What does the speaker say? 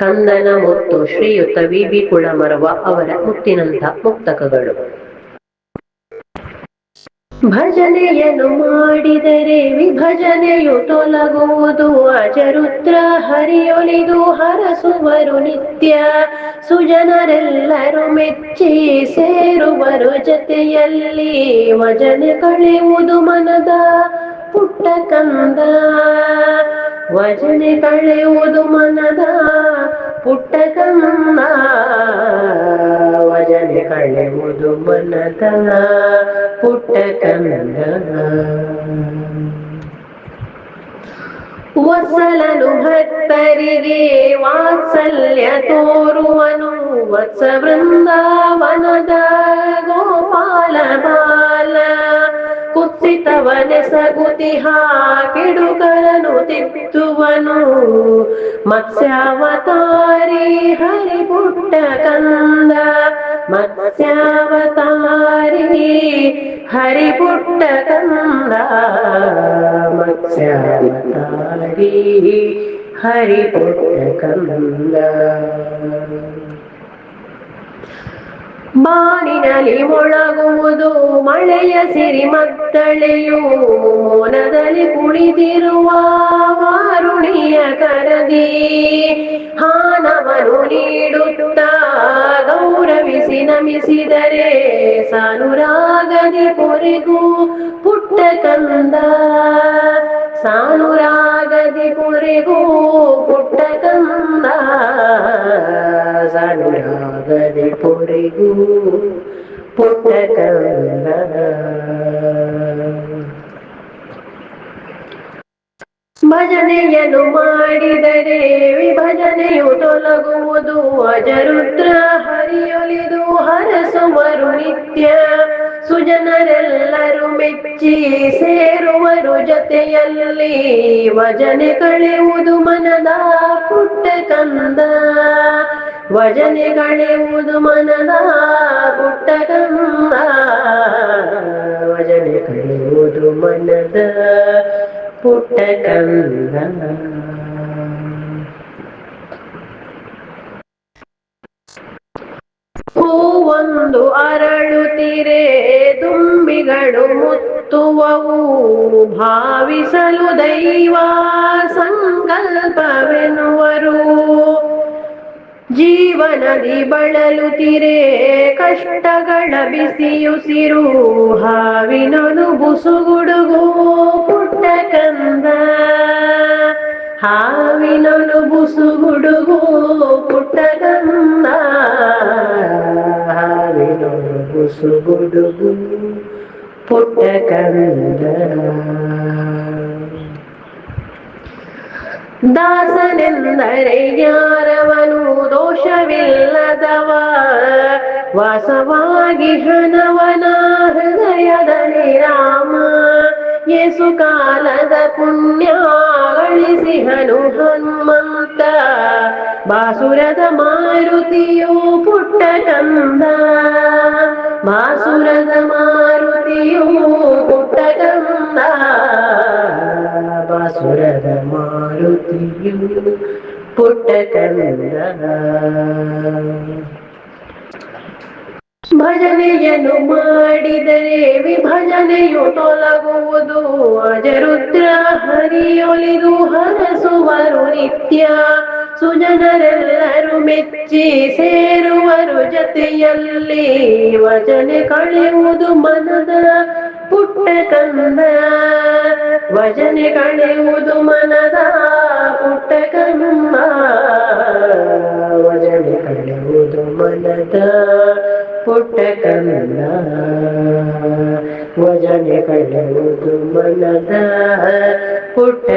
ಕಂದನ ಮತ್ತು ಶ್ರೀಯುತ ವಿ ಬಿ ಕುಳಮರವ ಅವರ ಮುತ್ತಿನಂಥ ಮುಕ್ತಕಗಳು. ಭಜನೆಯನ್ನು ಮಾಡಿದರೆ ವಿಭಜನೆಯು ತೊಲಗುವುದು, ಅಜರುದ್ರ ಹರಿಯೊಲಿದು ಹರಸುವರು ನಿತ್ಯ. ಸುಜನರೆಲ್ಲರೂ ಮೆಚ್ಚಿ ಸೇರುವರು ಜತೆಯಲ್ಲಿ ವಜನೆ ಕಳೆಯುವುದು ಮನದ ಪುಟ್ಟ ಕಂದ. ವಜನೆ ಕಳೆಯುವುದು ಮನದ ಪುಟ್ಟ ಕಂದ ವಜನೆ ಕಳೆಯುವುದು ಮನದ ಪುಟ್ಟ ಕಂದ ವತ್ಸಲನು ಭಕ್ತರಿಗೆ ವಾತ್ಸಲ್ಯ ತೋರುವನು ವತ್ಸ ವೃಂದಾವನದ ಕುತ್ಸಿತವನೆ ಸಗುತಿಹ ಕಿಡುಕರನು ತಿತ್ತುವನು ಮತ್ಸ್ಯಾವತಾರಿ ಹರಿ ಪುಟ್ಟ ಕಂದ ಮತ್ಸ್ಯಾವತಾರಿ ಹರಿ ಪುಟ್ಟ ಕಂದ ಮತ್ಸ್ಯಾವತಾರಿ ಹರಿ ಪುಟ್ಟ ಕಂದ ಬಾನಿನಲ್ಲಿ ಮೊಳಗುವುದು ಮಳೆಯ ಸಿರಿ ಮತ್ತಳೆಯು ಮೋನದಲ್ಲಿ ಕುಳಿತಿರುವ ವಾರುಣಿಯ ಕರದಿ. ಹಾನವನು ನೀಡುತ್ತ ಗೌರವಿಸಿ ನಮಿಸಿದರೆ ಸಾನುರಾಗದಿ ಪೊರೆಗೂ ಪುಟ್ಟ ಕಂದ. ಸಾನುರಾಗದಿ ಪೊರೆಗೂ ಪುಟ್ಟ ಕಂದ. ಸಾನುರಾಗದಿ ಪೊರೆಗೂ ಪುಟ್ಟ ಭಜನೆಯನ್ನು ಮಾಡಿದರೆ ವಿಭಜನೆಯು ತೊಲಗುವುದು, ಅಜರುದ್ರ ಹರಿಯೊಲಿದು ಹರಸುವರು ನಿತ್ಯ. ಸುಜನರೆಲ್ಲರೂ ಮೆಚ್ಚಿ ಸೇರುವರು ಜೊತೆಯಲ್ಲಿ, ಭಜನೆ ಕಳೆಯುವುದು ಮನದ ಪುಟ್ಟ ಕಂದ ವಜನೆ ಕಳೆಯುವುದು ಮನದ ಪುಟ್ಟ ಕಂಬ ವಜನೆ ಕಳೆಯುವುದು ಮನದ ಪುಟ್ಟ ಕಂದ ಹೂವೊಂದು ಅರಳುತ್ತಿರೆ ದುಂಬಿಗಳು ಮುತ್ತುವವು ಭಾವಿಸಲು ದೈವ ಸಂಕಲ್ಪವೆನ್ನುವರು. ಜೀವನದಿ ಬಳಲುತ್ತಿರೆ ಕಷ್ಟಗಳ ಬಿಸಿಯುಸಿರು ಹಾವಿನನು ಬುಸುಗುಡುಗು ಪುಟ್ಟ ಕಂದ. ಹಾವಿನನು ಬುಸುಗುಡುಗು ಪುಟ್ಟ ಕಂದ. ಹಾವಿನನು ಬುಸುಗುಡುಗು ಪುಟ್ಟ ಕಂದ. ದಾಸನೆಂದರೆ ಯಾರವನು ವಾಸವಾಗಿ ಹಣವನ ಹೃದಯದಲ್ಲಿ ರಾಮ ಯೇಸು ಕಾಲದ ಪುಣ್ಯ ಗಳಿಸಿಹನು ಹನುಮಂತ ಬಾಸುರದ ಮಾರುತಿಯು ಪುಟ್ಟ ಕಂದ ಬಾಸುರದ ಮಾರುತಿಯು ಪುಟ್ಟ ಕಂದ ಬಾಸುರದ ಮಾರುತಿಯು ಪುಟ್ಟ ಕಂದ ಭಜನೆಯನ್ನು ಮಾಡಿದರೆ ವಿಭಜನೆಯು ತೊಲಗುವುದು. ಅಜರುದ್ರ ಹರಿಯೊಲಿದು ಹರಸುವರು ನಿತ್ಯ. ಸುಜನರೆಲ್ಲರೂ ಮೆಚ್ಚಿ ಸೇರುವರು ಜತೆಯಲ್ಲಿ. ವಚನೆ ಕಳೆಯುವುದು ಮನದ ಪುಟ್ಟ ಕಂದ. ವಚನೆ ಕಳೆಯುವುದು ಮನದ ಪುಟ್ಟ ಕಂದ. ವಚನೆ ಕಳೆಯುವುದು ಮನದ ಪುಟ್ಟ ಕನ್ನ ವಜನೆ ಕಳೆಯುವುದು ಮನದ ಪುಟ್ಟ